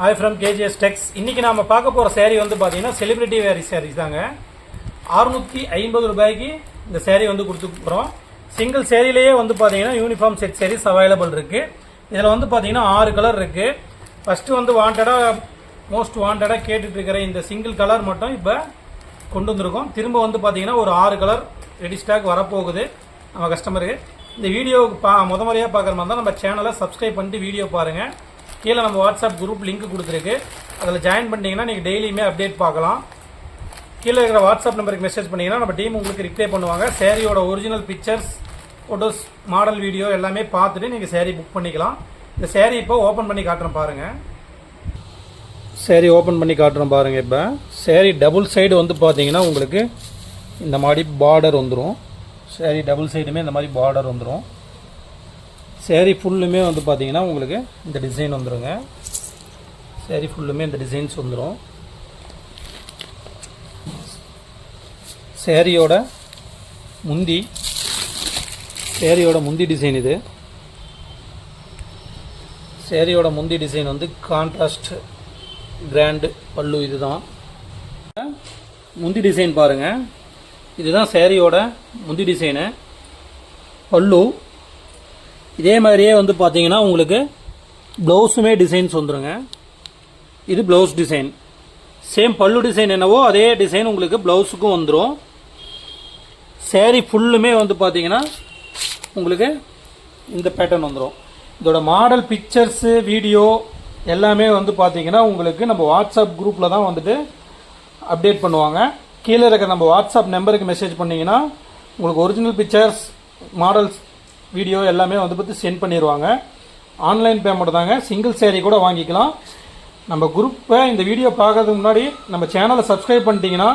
Hi from KGs டெக்ஸ் இன்னைக்கு நாம பார்க்க போற saree வந்து பாத்தீங்கன்னா செலிபிரிட்டி வேரி சாரீஸ் தாங்க. அறுநூத்தி ஐம்பது ரூபாய்க்கு இந்த சேரீ வந்து கொடுத்துருக்குறோம் சிங்கிள் சேரீலேயே வந்து பாத்தீங்கன்னா யூனிஃபார்ம் செட் சேரீஸ் அவைலபிள் இருக்கு. இதுல வந்து பாத்தீங்கன்னா ஆறு கலர் இருக்கு. ஃபர்ஸ்ட் வந்து வாண்டடா மோஸ்ட் வாண்டடா கேட்டுட்டு இருக்கிற இந்த சிங்கிள் கலர் மட்டும் இப்ப கொண்டு வந்திருக்கோம். திரும்ப வந்து பாத்தீங்கன்னா ஒரு ஆறு கலர் ரெடி ஸ்டாக் வரப்போகுது. நம்ம கஸ்டமருக்கு இந்த வீடியோவுக்கு பா முத முறையாக பார்க்குற மாதிரி தான் நம்ம சேனலை சப்ஸ்கிரைப் பண்ணிட்டு வீடியோ பாருங்கள் கீழே நம்ம வாட்ஸ்அப் குரூப் லிங்க் கொடுத்துருக்கு. அதில் ஜாயின் பண்ணிட்டீங்கன்னா நீங்கள் டெய்லியுமே அப்டேட் பார்க்கலாம். கீழே இருக்கிற வாட்ஸ்அப் நம்பருக்கு மெசேஜ் பண்ணிங்கன்னா நம்ம டீம் உங்களுக்கு ரிப்ளை பண்ணுவாங்க. சேரீயோட original pictures photos model video எல்லாமே பார்த்துட்டு நீங்கள் சேரீ புக் பண்ணிக்கலாம். இந்த சேரீ இப்போ ஓப்பன் பண்ணி காட்டுறேன் பாருங்கள் சேரீ ஓப்பன் பண்ணி காட்டுறோம் பாருங்கள் இப்போ. சேரீ டபுள் சைடு வந்து பார்த்தீங்கன்னா உங்களுக்கு இந்த மாதிரி பார்டர் வந்துடும் சேரீ டபுள் சைடுமே இந்த மாதிரி பார்டர் வந்துடும் சேரீ ஃபுல்லுமே வந்து பார்த்தீங்கன்னா உங்களுக்கு இந்த டிசைன் வந்துருங்க. சேரீ ஃபுல்லுமே இந்த டிசைன்ஸ் வந்துடும் சேரீயோட முந்தி சேரீயோட முந்தி டிசைன் இது. சேரீயோட முந்தி டிசைன் வந்து கான்ட்ராஸ்ட் கிராண்டு பல்லு இதுதான். முந்தி டிசைன் பாருங்கள் இதுதான் சேரீயோட முந்தி டிசைனு பல்லு இதே மாதிரியே வந்து பார்த்தீங்கன்னா உங்களுக்கு ப்ளவுஸுமே டிசைன்ஸ் வந்துருங்க. இது ப்ளவுஸ் டிசைன் சேம் பல்லு டிசைன் என்னவோ அதே டிசைன் உங்களுக்கு ப்ளவுஸுக்கும் வந்துடும் சேரீ ஃபுல்லுமே வந்து பார்த்தீங்கன்னா உங்களுக்கு இந்த பேட்டர்ன் வந்துடும் இதோட மாடல் பிக்சர்ஸு வீடியோ எல்லாமே வந்து பார்த்தீங்கன்னா உங்களுக்கு நம்ம வாட்ஸ்அப் குரூப்பில் தான் வந்துட்டு அப்டேட் பண்ணுவாங்க. கீழே இருக்கிற நம்ம வாட்ஸ்அப் நம்பருக்கு மெசேஜ் பண்ணிங்கன்னா உங்களுக்கு ஒரிஜினல் பிக்சர்ஸ் மாடல்ஸ் வீடியோ எல்லாமே வந்து பார்த்து சென்ட் பண்ணிடுவாங்க ஆன்லைன் பேமெண்ட் தாங்க. சிங்கிள் சேரீ கூட வாங்கிக்கலாம். நம்ம குரூப்பை இந்த வீடியோ பார்க்கறதுக்கு முன்னாடி நம்ம சேனலை சப்ஸ்கிரைப் பண்ணிட்டீங்கன்னா